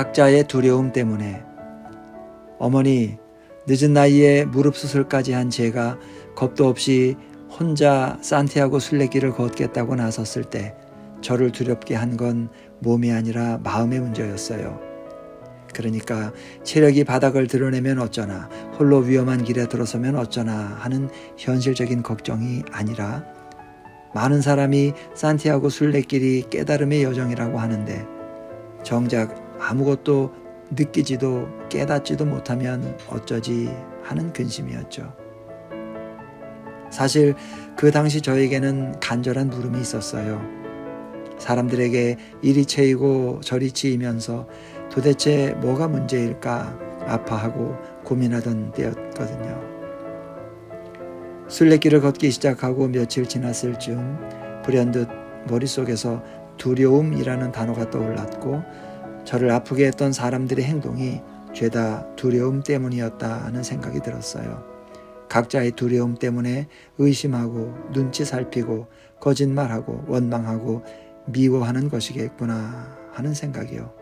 각자의 두려움 때문에 어머니 늦은 나이에 무릎 수술까지 한 제가 겁도 없이 혼자 산티아고 순례길을 걷겠다고 나섰을 때 저를 두렵게 한 건 몸이 아니라 마음의 문제였어요. 그러니까 체력이 바닥을 드러내면 어쩌나 홀로 위험한 길에 들어서면 어쩌나 하는 현실적인 걱정이 아니라 많은 사람이 산티아고 순례길이 깨달음의 여정이라고 하는데 정작 아무것도 느끼지도 깨닫지도 못하면 어쩌지 하는 근심이었죠. 사실 그 당시 저에게는 간절한 물음이 있었어요. 사람들에게 이리 채이고 저리 치이면서 도대체 뭐가 문제일까 아파하고 고민하던 때였거든요. 순례길을 걷기 시작하고 며칠 지났을 즈음 불현듯 머릿속에서 두려움이라는 단어가 떠올랐고 저를 아프게 했던 사람들의 행동이 죄다 두려움 때문이었다는 생각이 들었어요. 각자의 두려움 때문에 의심하고 눈치 살피고 거짓말하고 원망하고 미워하는 것이겠구나 하는 생각이요.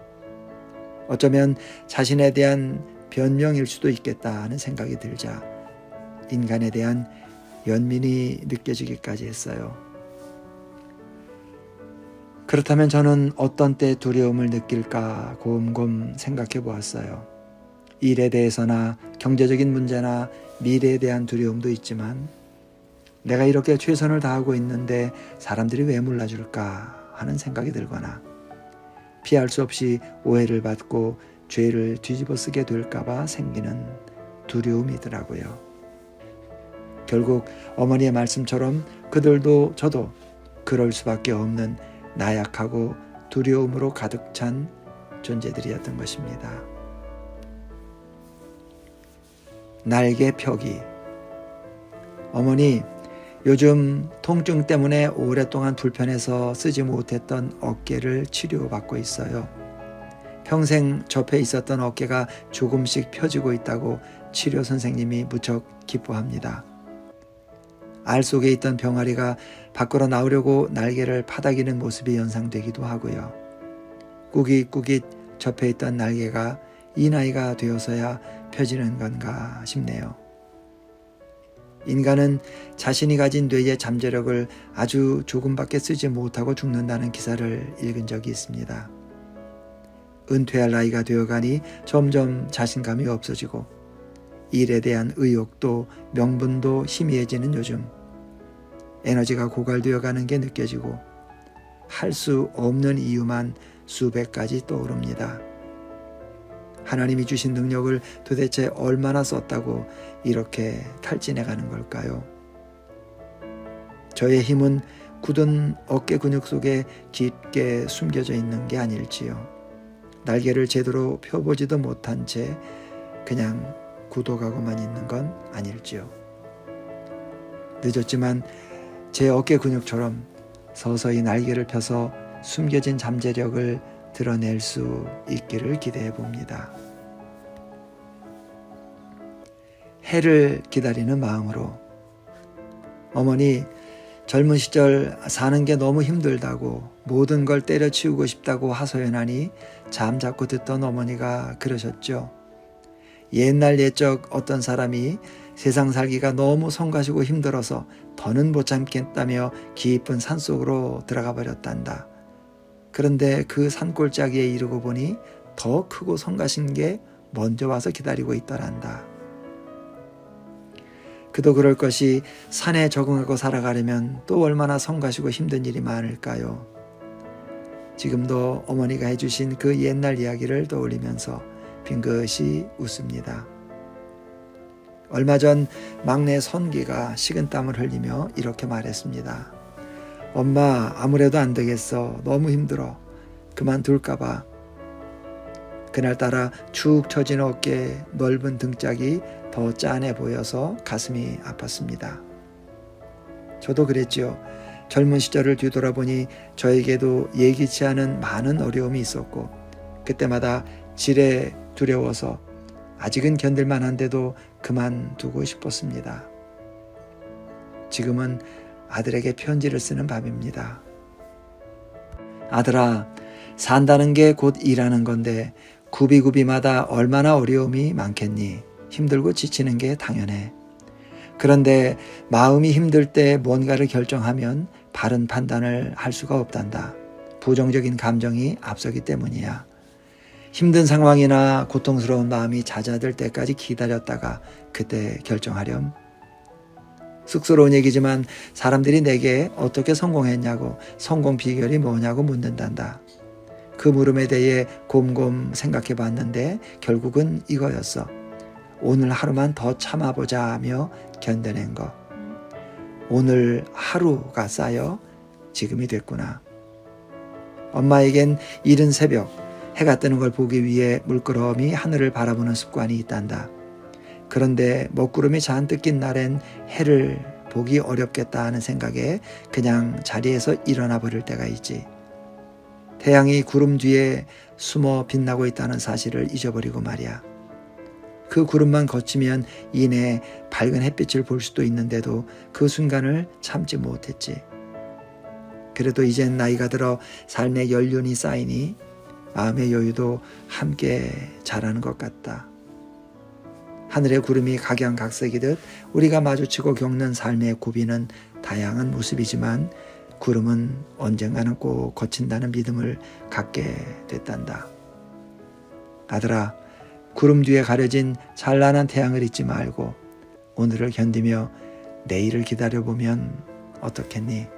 어쩌면 자신에 대한 변명일 수도 있겠다 하는 생각이 들자 인간에 대한 연민이 느껴지기까지 했어요. 그렇다면 저는 어떤 때 두려움을 느낄까 곰곰 생각해 보았어요. 일에 대해서나 경제적인 문제나 미래에 대한 두려움도 있지만 내가 이렇게 최선을 다하고 있는데 사람들이 왜 몰라줄까 하는 생각이 들거나 피할 수 없이 오해를 받고 죄를 뒤집어 쓰게 될까봐 생기는 두려움이더라고요. 결국 어머니의 말씀처럼 그들도 저도 그럴 수밖에 없는 나약하고 두려움으로 가득 찬 존재들이었던 것입니다. 날개 펴기. 어머니, 요즘 통증 때문에 오랫동안 불편해서 쓰지 못했던 어깨를 치료받고 있어요. 평생 접해 있었던 어깨가 조금씩 펴지고 있다고 치료 선생님이 무척 기뻐합니다. 알 속에 있던 병아리가 밖으로 나오려고 날개를 파닥이는 모습이 연상되기도 하고요. 꾸깃꾸깃 접해 있던 날개가 이 나이가 되어서야 펴지는 건가 싶네요. 인간은 자신이 가진 뇌의 잠재력을 아주 조금밖에 쓰지 못하고 죽는다는 기사를 읽은 적이 있습니다. 은퇴할 나이가 되어가니 점점 자신감이 없어지고 일에 대한 의욕도 명분도 희미해지는 요즘 에너지가 고갈되어 가는 게 느껴지고 할 수 없는 이유만 수백 가지 떠오릅니다. 하나님이 주신 능력을 도대체 얼마나 썼다고 이렇게 탈진해 가는 걸까요? 저의 힘은 굳은 어깨 근육 속에 깊게 숨겨져 있는 게 아닐지요. 날개를 제대로 펴보지도 못한 채 그냥 굳어가고만 있는 건 아닐지요. 늦었지만 제 어깨 근육처럼 서서히 날개를 펴서 숨겨진 잠재력을 드러낼 수 있기를 기대해 봅니다. 해를 기다리는 마음으로 어머니 젊은 시절 사는 게 너무 힘들다고 모든 걸 때려치우고 싶다고 하소연하니 잠자코 듣던 어머니가 그러셨죠. 옛날 옛적 어떤 사람이 세상 살기가 너무 성가시고 힘들어서 더는 못 참겠다며 깊은 산속으로 들어가 버렸단다. 그런데 그 산골짜기에 이르고 보니 더 크고 성가신 게 먼저 와서 기다리고 있더란다. 그도 그럴 것이 산에 적응하고 살아가려면 또 얼마나 성가시고 힘든 일이 많을까요? 지금도 어머니가 해주신 그 옛날 이야기를 떠올리면서 빙긋이 웃습니다. 얼마 전 막내 선기가 식은땀을 흘리며 이렇게 말했습니다. 엄마, 아무래도 안 되겠어. 너무 힘들어. 그만둘까봐. 그날따라 축 처진 어깨, 넓은 등짝이 더 짠해 보여서 가슴이 아팠습니다. 저도 그랬지요. 젊은 시절을 뒤돌아보니 저에게도 예기치 않은 많은 어려움이 있었고, 그때마다 지레 두려워서 아직은 견딜만 한데도 그만두고 싶었습니다. 지금은 아들에게 편지를 쓰는 밤입니다. 아들아, 산다는 게 곧 일하는 건데 구비구비마다 얼마나 어려움이 많겠니? 힘들고 지치는 게 당연해. 그런데 마음이 힘들 때 뭔가를 결정하면 바른 판단을 할 수가 없단다. 부정적인 감정이 앞서기 때문이야. 힘든 상황이나 고통스러운 마음이 잦아들 때까지 기다렸다가 그때 결정하렴. 쑥스러운 얘기지만 사람들이 내게 어떻게 성공했냐고 성공 비결이 뭐냐고 묻는단다. 그 물음에 대해 곰곰 생각해 봤는데 결국은 이거였어. 오늘 하루만 더 참아보자 하며 견뎌낸 거. 오늘 하루가 쌓여 지금이 됐구나. 엄마에겐 이른 새벽 해가 뜨는 걸 보기 위해 물끄러미 하늘을 바라보는 습관이 있단다. 그런데 먹구름이 잔뜩 낀 날엔 해를 보기 어렵겠다 하는 생각에 그냥 자리에서 일어나 버릴 때가 있지. 태양이 구름 뒤에 숨어 빛나고 있다는 사실을 잊어버리고 말이야. 그 구름만 거치면 이내 밝은 햇빛을 볼 수도 있는데도 그 순간을 참지 못했지. 그래도 이젠 나이가 들어 삶의 연륜이 쌓이니 마음의 여유도 함께 자라는 것 같다. 하늘의 구름이 각양각색이듯 우리가 마주치고 겪는 삶의 고비는 다양한 모습이지만 구름은 언젠가는 꼭 거친다는 믿음을 갖게 됐단다. 아들아, 구름 뒤에 가려진 찬란한 태양을 잊지 말고 오늘을 견디며 내일을 기다려보면 어떻겠니?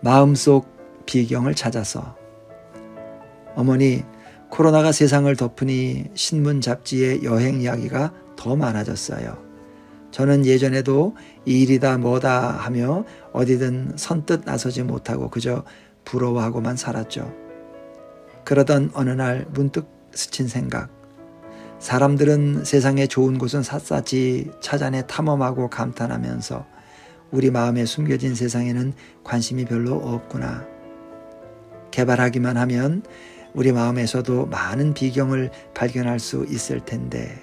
마음속 비경을 찾아서 어머니 코로나가 세상을 덮으니 신문 잡지에 여행 이야기가 더 많아졌어요. 저는 예전에도 이 일이다 뭐다 하며 어디든 선뜻 나서지 못하고 그저 부러워하고만 살았죠. 그러던 어느 날 문득 스친 생각. 사람들은 세상에 좋은 곳은 샅샅이 찾아내 탐험하고 감탄하면서 우리 마음에 숨겨진 세상에는 관심이 별로 없구나. 개발하기만 하면 우리 마음에서도 많은 비경을 발견할 수 있을 텐데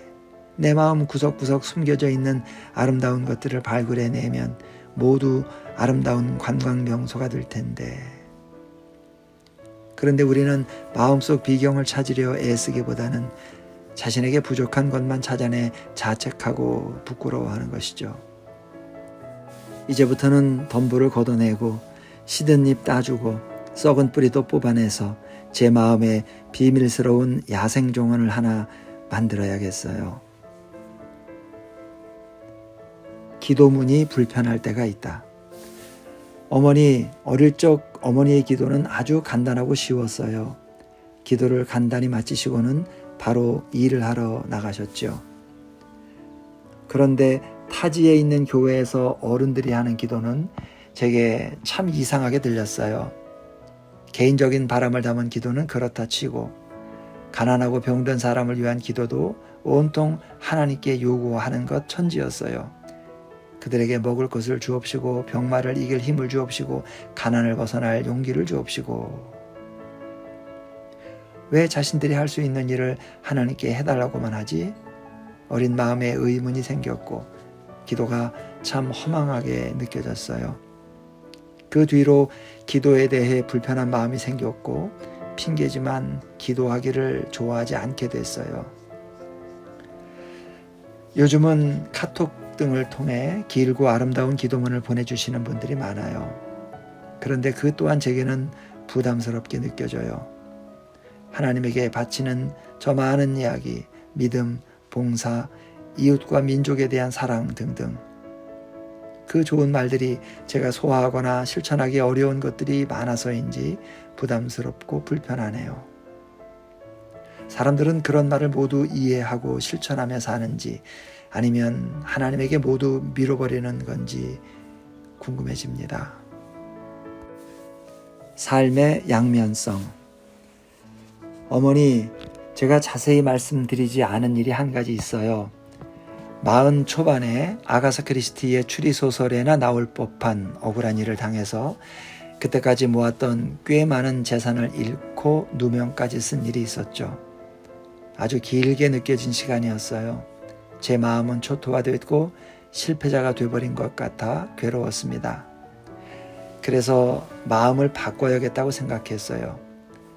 내 마음 구석구석 숨겨져 있는 아름다운 것들을 발굴해내면 모두 아름다운 관광 명소가 될 텐데 그런데 우리는 마음속 비경을 찾으려 애쓰기보다는 자신에게 부족한 것만 찾아내 자책하고 부끄러워하는 것이죠. 이제부터는 덤불을 걷어내고 시든 잎 따주고 썩은 뿌리도 뽑아내서 제 마음에 비밀스러운 야생정원을 하나 만들어야겠어요. 기도문이 불편할 때가 있다. 어머니, 어릴 적 어머니의 기도는 아주 간단하고 쉬웠어요. 기도를 간단히 마치시고는 바로 일을 하러 나가셨죠. 그런데 타지에 있는 교회에서 어른들이 하는 기도는 제게 참 이상하게 들렸어요. 개인적인 바람을 담은 기도는 그렇다 치고 가난하고 병든 사람을 위한 기도도 온통 하나님께 요구하는 것 천지였어요. 그들에게 먹을 것을 주옵시고 병마를 이길 힘을 주옵시고 가난을 벗어날 용기를 주옵시고 왜 자신들이 할 수 있는 일을 하나님께 해달라고만 하지? 어린 마음에 의문이 생겼고 기도가 참 허망하게 느껴졌어요. 그 뒤로 기도에 대해 불편한 마음이 생겼고 핑계지만 기도하기를 좋아하지 않게 됐어요. 요즘은 카톡 등을 통해 길고 아름다운 기도문을 보내주시는 분들이 많아요. 그런데 그 또한 제게는 부담스럽게 느껴져요. 하나님에게 바치는 저 많은 이야기, 믿음, 봉사, 이웃과 민족에 대한 사랑 등등. 그 좋은 말들이 제가 소화하거나 실천하기 어려운 것들이 많아서인지 부담스럽고 불편하네요. 사람들은 그런 말을 모두 이해하고 실천하며 사는지 아니면 하나님에게 모두 밀어버리는 건지 궁금해집니다. 삶의 양면성. 어머니, 제가 자세히 말씀드리지 않은 일이 한 가지 있어요. 마흔 초반에 아가사 크리스티의 추리소설에나 나올 법한 억울한 일을 당해서 그때까지 모았던 꽤 많은 재산을 잃고 누명까지 쓴 일이 있었죠. 아주 길게 느껴진 시간이었어요. 제 마음은 초토화됐고 실패자가 돼버린 것 같아 괴로웠습니다. 그래서 마음을 바꿔야겠다고 생각했어요.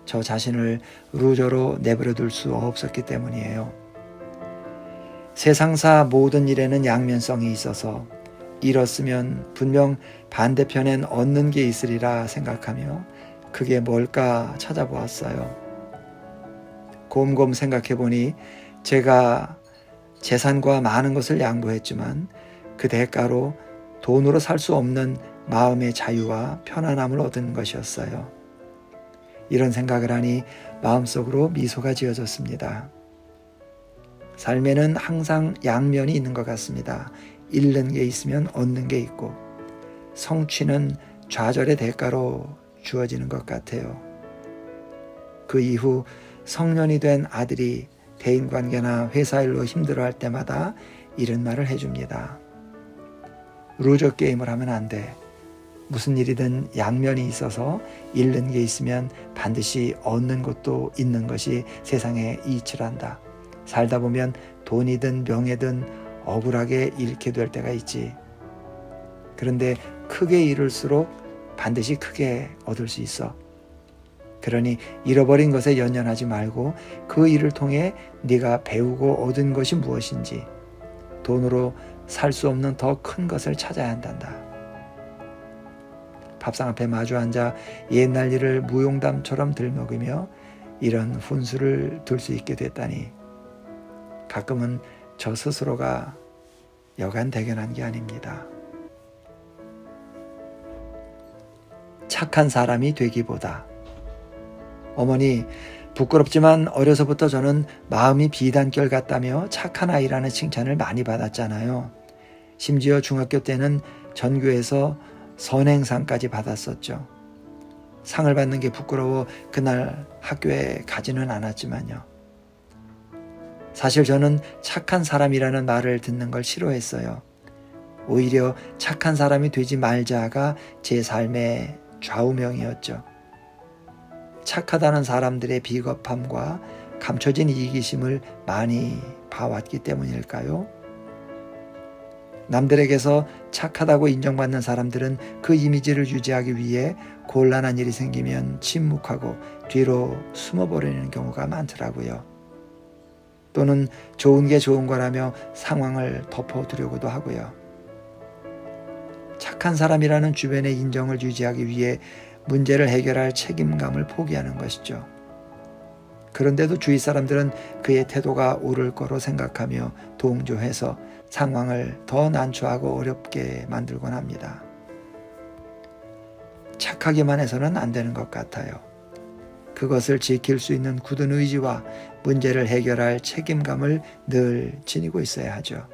저 자신을 루저로 내버려 둘 수 없었기 때문이에요. 세상사 모든 일에는 양면성이 있어서 잃었으면 분명 반대편엔 얻는 게 있으리라 생각하며 그게 뭘까 찾아보았어요. 곰곰 생각해 보니 제가 재산과 많은 것을 양보했지만 그 대가로 돈으로 살 수 없는 마음의 자유와 편안함을 얻은 것이었어요. 이런 생각을 하니 마음속으로 미소가 지어졌습니다. 삶에는 항상 양면이 있는 것 같습니다. 잃는 게 있으면 얻는 게 있고 성취는 좌절의 대가로 주어지는 것 같아요. 그 이후 성년이 된 아들이 대인관계나 회사 일로 힘들어할 때마다 이런 말을 해줍니다. 루저 게임을 하면 안 돼. 무슨 일이든 양면이 있어서 잃는 게 있으면 반드시 얻는 것도 있는 것이 세상의 이치란다. 살다 보면 돈이든 명예든 억울하게 잃게 될 때가 있지. 그런데 크게 잃을수록 반드시 크게 얻을 수 있어. 그러니 잃어버린 것에 연연하지 말고 그 일을 통해 네가 배우고 얻은 것이 무엇인지 돈으로 살 수 없는 더 큰 것을 찾아야 한단다. 밥상 앞에 마주 앉아 옛날 일을 무용담처럼 들먹이며 이런 훈수를 둘수 있게 됐다니 가끔은 저 스스로가 여간 대견한 게 아닙니다. 착한 사람이 되기보다 어머니 부끄럽지만 어려서부터 저는 마음이 비단결 같다며 착한 아이라는 칭찬을 많이 받았잖아요. 심지어 중학교 때는 전교에서 선행상까지 받았었죠. 상을 받는 게 부끄러워 그날 학교에 가지는 않았지만요. 사실 저는 착한 사람이라는 말을 듣는 걸 싫어했어요. 오히려 착한 사람이 되지 말자가 제 삶의 좌우명이었죠. 착하다는 사람들의 비겁함과 감춰진 이기심을 많이 봐왔기 때문일까요? 남들에게서 착하다고 인정받는 사람들은 그 이미지를 유지하기 위해 곤란한 일이 생기면 침묵하고 뒤로 숨어버리는 경우가 많더라고요. 또는 좋은 게 좋은 거라며 상황을 덮어두려고도 하고요. 착한 사람이라는 주변의 인정을 유지하기 위해 문제를 해결할 책임감을 포기하는 것이죠. 그런데도 주위 사람들은 그의 태도가 옳을 거로 생각하며 동조해서 상황을 더 난처하고 어렵게 만들곤 합니다. 착하기만 해서는 안 되는 것 같아요. 그것을 지킬 수 있는 굳은 의지와 문제를 해결할 책임감을 늘 지니고 있어야 하죠.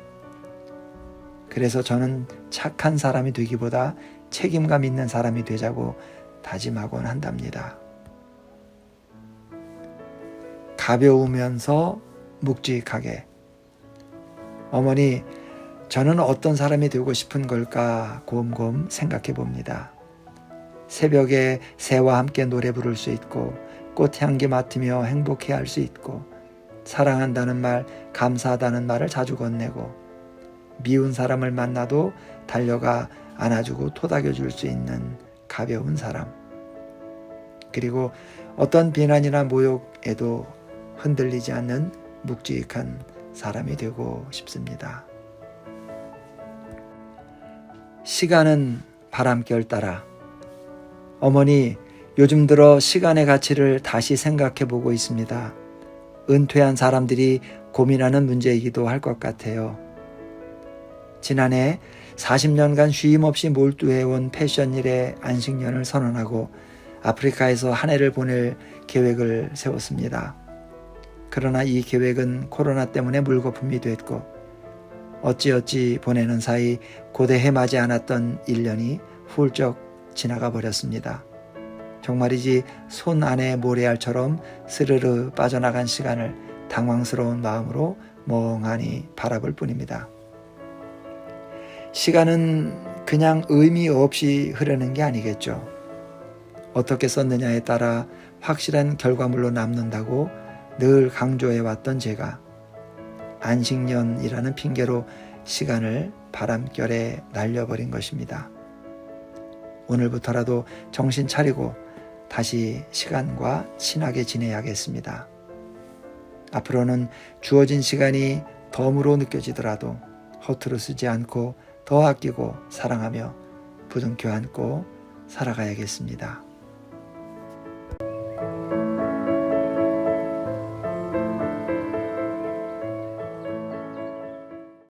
그래서 저는 착한 사람이 되기보다 책임감 있는 사람이 되자고 다짐하곤 한답니다. 가벼우면서 묵직하게. 어머니, 저는 어떤 사람이 되고 싶은 걸까 곰곰 생각해 봅니다. 새벽에 새와 함께 노래 부를 수 있고 꽃향기 맡으며 행복해 할 수 있고 사랑한다는 말, 감사하다는 말을 자주 건네고 미운 사람을 만나도 달려가 안아주고 토닥여 줄 수 있는 가벼운 사람. 그리고 어떤 비난이나 모욕에도 흔들리지 않는 묵직한 사람이 되고 싶습니다. 시간은 바람결 따라 어머니 요즘 들어 시간의 가치를 다시 생각해 보고 있습니다. 은퇴한 사람들이 고민하는 문제이기도 할 것 같아요. 지난해 40년간 쉼 없이 몰두해온 패션 일에 안식년을 선언하고 아프리카에서 한 해를 보낼 계획을 세웠습니다. 그러나 이 계획은 코로나 때문에 물거품이 됐고 어찌어찌 보내는 사이 고대 해마지 않았던 1년이 훌쩍 지나가 버렸습니다. 정말이지 손 안에 모래알처럼 스르르 빠져나간 시간을 당황스러운 마음으로 멍하니 바라볼 뿐입니다. 시간은 그냥 의미 없이 흐르는 게 아니겠죠. 어떻게 썼느냐에 따라 확실한 결과물로 남는다고 늘 강조해 왔던 제가 안식년이라는 핑계로 시간을 바람결에 날려버린 것입니다. 오늘부터라도 정신 차리고 다시 시간과 친하게 지내야겠습니다. 앞으로는 주어진 시간이 덤으로 느껴지더라도 허투루 쓰지 않고 더 아끼고 사랑하며 부둥켜 안고 살아가야겠습니다.